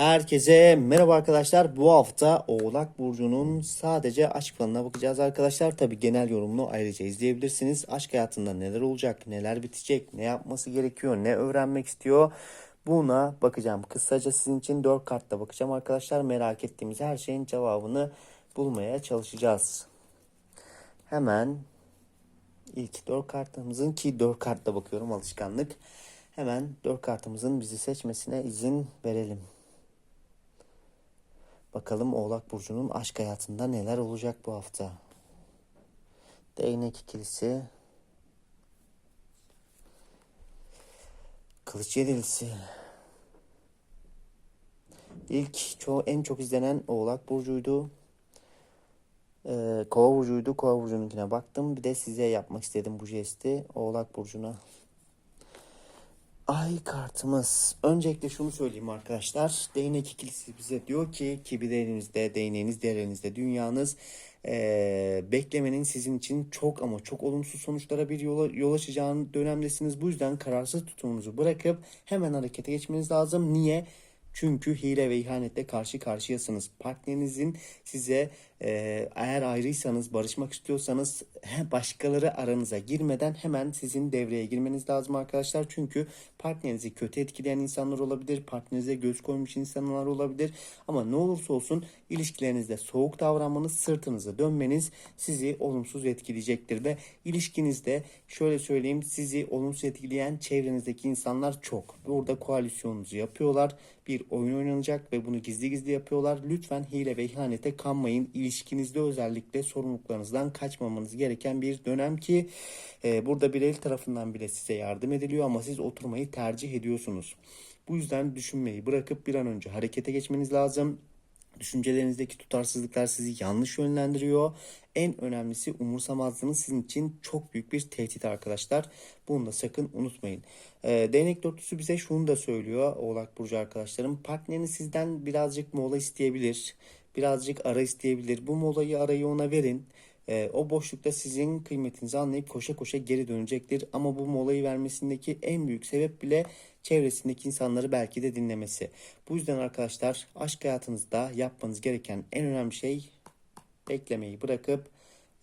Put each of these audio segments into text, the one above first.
Herkese merhaba arkadaşlar. Bu hafta Oğlak Burcu'nun sadece aşk planına bakacağız arkadaşlar. Tabi genel yorumunu ayrıca izleyebilirsiniz. Aşk hayatında neler olacak, neler bitecek, ne yapması gerekiyor, ne öğrenmek istiyor. Buna bakacağım. Kısaca sizin için 4 kartla bakacağım arkadaşlar. Merak ettiğimiz her şeyin cevabını bulmaya çalışacağız. Hemen ilk 4 kartımızın ki 4 kartla bakıyorum alışkanlık. Hemen 4 kartımızın bizi seçmesine izin verelim. Bakalım Oğlak Burcu'nun aşk hayatında neler olacak bu hafta. Değnek ikilisi. Kılıç yedilisi. İlk çoğu en çok izlenen Oğlak Burcu'ydu. Ee, Kova Burcu'ydu. Kova Burcu'nunkine baktım. Bir de size yapmak istedim bu jesti. Oğlak Burcu'na. Ay kartımız. Öncelikle şunu söyleyeyim arkadaşlar. Değnek ikilisi bize diyor ki kibir elinizde, değneğiniz diğer elinizde, dünyanız eee, beklemenin sizin için çok ama çok olumsuz sonuçlara bir yola, yol açacağını dönemdesiniz. Bu yüzden kararsız tutumunuzu bırakıp hemen harekete geçmeniz lazım. Niye? Çünkü hile ve ihanetle karşı karşıyasınız. Partnerinizin size e, eğer ayrıysanız, barışmak istiyorsanız başkaları aranıza girmeden hemen sizin devreye girmeniz lazım arkadaşlar. Çünkü partnerinizi kötü etkileyen insanlar olabilir, partnerinize göz koymuş insanlar olabilir. Ama ne olursa olsun ilişkilerinizde soğuk davranmanız, sırtınızı dönmeniz sizi olumsuz etkileyecektir. Ve ilişkinizde şöyle söyleyeyim sizi olumsuz etkileyen çevrenizdeki insanlar çok. Burada koalisyonunuzu yapıyorlar. Bir oyun oynanacak ve bunu gizli gizli yapıyorlar. Lütfen hile ve ihanete kanmayın. İlişkinizde özellikle sorumluluklarınızdan kaçmamanız gereken bir dönem ki e, burada bir el tarafından bile size yardım ediliyor ama siz oturmayı tercih ediyorsunuz. Bu yüzden düşünmeyi bırakıp bir an önce harekete geçmeniz lazım. Düşüncelerinizdeki tutarsızlıklar sizi yanlış yönlendiriyor. En önemlisi umursamazlığınız sizin için çok büyük bir tehdit arkadaşlar. Bunu da sakın unutmayın. Ee, değnek dörtlüsü bize şunu da söylüyor Oğlak Burcu arkadaşlarım. Partneriniz sizden birazcık mola isteyebilir. Birazcık ara isteyebilir. Bu molayı arayı ona verin. Ee, o boşlukta sizin kıymetinizi anlayıp koşa koşa geri dönecektir. Ama bu molayı vermesindeki en büyük sebep bile çevresindeki insanları belki de dinlemesi. Bu yüzden arkadaşlar aşk hayatınızda yapmanız gereken en önemli şey beklemeyi bırakıp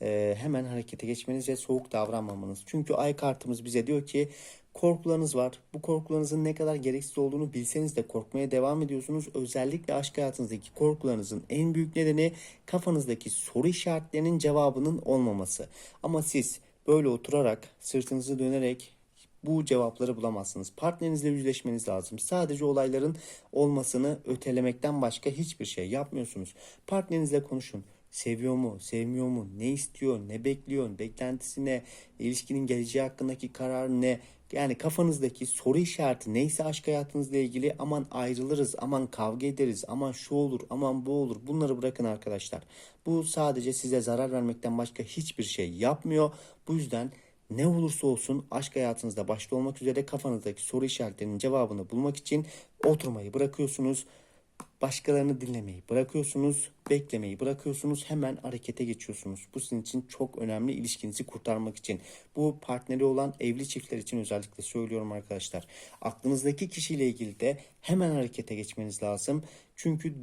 e, hemen harekete geçmeniz ve soğuk davranmamanız. Çünkü ay kartımız bize diyor ki korkularınız var. Bu korkularınızın ne kadar gereksiz olduğunu bilseniz de korkmaya devam ediyorsunuz. Özellikle aşk hayatınızdaki korkularınızın en büyük nedeni kafanızdaki soru işaretlerinin cevabının olmaması. Ama siz böyle oturarak, sırtınızı dönerek bu cevapları bulamazsınız. Partnerinizle yüzleşmeniz lazım. Sadece olayların olmasını ötelemekten başka hiçbir şey yapmıyorsunuz. Partnerinizle konuşun. Seviyor mu, sevmiyor mu, ne istiyor, ne bekliyor, beklentisi ne, ilişkinin geleceği hakkındaki karar ne? Yani kafanızdaki soru işareti neyse aşk hayatınızla ilgili aman ayrılırız, aman kavga ederiz, aman şu olur, aman bu olur. Bunları bırakın arkadaşlar. Bu sadece size zarar vermekten başka hiçbir şey yapmıyor. Bu yüzden ne olursa olsun aşk hayatınızda başta olmak üzere kafanızdaki soru işaretlerinin cevabını bulmak için oturmayı bırakıyorsunuz. Başkalarını dinlemeyi bırakıyorsunuz, beklemeyi bırakıyorsunuz, hemen harekete geçiyorsunuz. Bu sizin için çok önemli ilişkinizi kurtarmak için. Bu partneri olan evli çiftler için özellikle söylüyorum arkadaşlar. Aklınızdaki kişiyle ilgili de hemen harekete geçmeniz lazım. Çünkü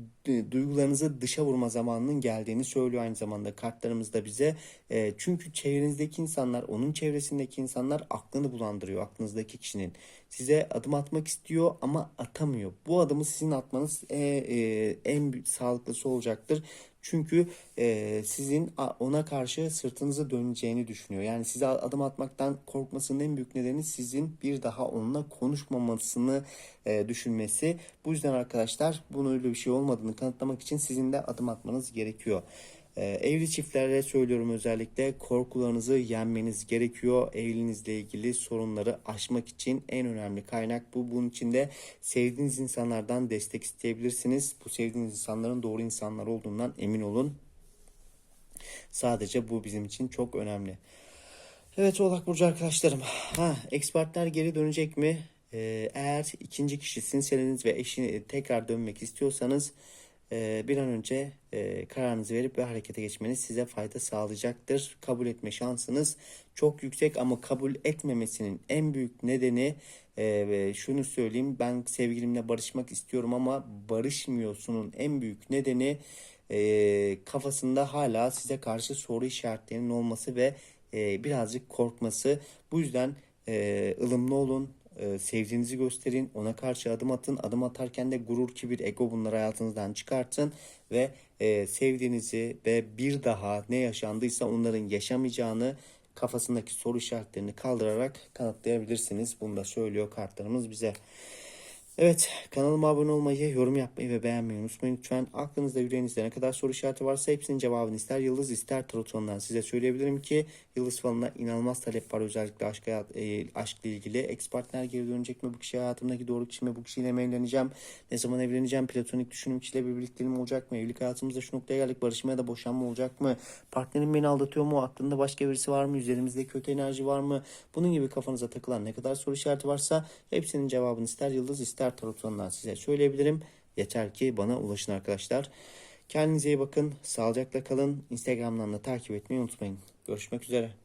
duygularınızı dışa vurma zamanının geldiğini söylüyor aynı zamanda kartlarımız da bize. E, çünkü çevrenizdeki insanlar, onun çevresindeki insanlar aklını bulandırıyor aklınızdaki kişinin. Size adım atmak istiyor ama atamıyor. Bu adımı sizin atmanız e, e, en sağlıklısı olacaktır. Çünkü e, sizin ona karşı sırtınızı döneceğini düşünüyor. Yani size adım atmaktan korkmasının en büyük nedeni sizin bir daha onunla konuşmamasını e, düşünmesi. Bu yüzden arkadaşlar bunun öyle bir şey olmadığını kanıtlamak için sizin de adım atmanız gerekiyor. Ee, evli çiftlere söylüyorum özellikle korkularınızı yenmeniz gerekiyor. Evliliğinizle ilgili sorunları aşmak için en önemli kaynak bu. Bunun için de sevdiğiniz insanlardan destek isteyebilirsiniz. Bu sevdiğiniz insanların doğru insanlar olduğundan emin olun. Sadece bu bizim için çok önemli. Evet Oğlak Burcu arkadaşlarım. Ha, ekspertler geri dönecek mi? Ee, eğer ikinci kişi sinseniz ve eşini tekrar dönmek istiyorsanız bir an önce e, kararınızı verip ve harekete geçmeniz size fayda sağlayacaktır. Kabul etme şansınız çok yüksek ama kabul etmemesinin en büyük nedeni e, şunu söyleyeyim ben sevgilimle barışmak istiyorum ama barışmıyorsunun en büyük nedeni e, kafasında hala size karşı soru işaretlerinin olması ve birazcık korkması. Bu yüzden ılımlı olun, e, sevdiğinizi gösterin, ona karşı adım atın. Adım atarken de gurur, kibir, ego bunları hayatınızdan çıkartın ve e, sevdiğinizi ve bir daha ne yaşandıysa onların yaşamayacağını kafasındaki soru işaretlerini kaldırarak kanıtlayabilirsiniz. Bunu da söylüyor kartlarımız bize. Evet kanalıma abone olmayı, yorum yapmayı ve beğenmeyi unutmayın lütfen. Aklınızda yüreğinizde ne kadar soru işareti varsa hepsinin cevabını ister yıldız ister tarot falından size söyleyebilirim ki yıldız falına inanılmaz talep var. Özellikle aşk hayat, e, aşkla ilgili. Ex partner geri dönecek mi bu kişi hayatımdaki doğru kişi mi bu kişiyle mi evleneceğim? Ne zaman evleneceğim? Platonik düşünüm kişiyle bir birlikteliğim olacak mı? Evlilik hayatımızda şu noktaya geldik. Barışma ya da boşanma olacak mı? Partnerim beni aldatıyor mu? Aklında başka birisi var mı? Üzerimizde kötü enerji var mı? Bunun gibi kafanıza takılan ne kadar soru işareti varsa hepsinin cevabını ister yıldız ister tarot falından size söyleyebilirim. Yeter ki bana ulaşın arkadaşlar. Kendinize iyi bakın. Sağlıcakla kalın. Instagram'dan da takip etmeyi unutmayın. Görüşmek üzere.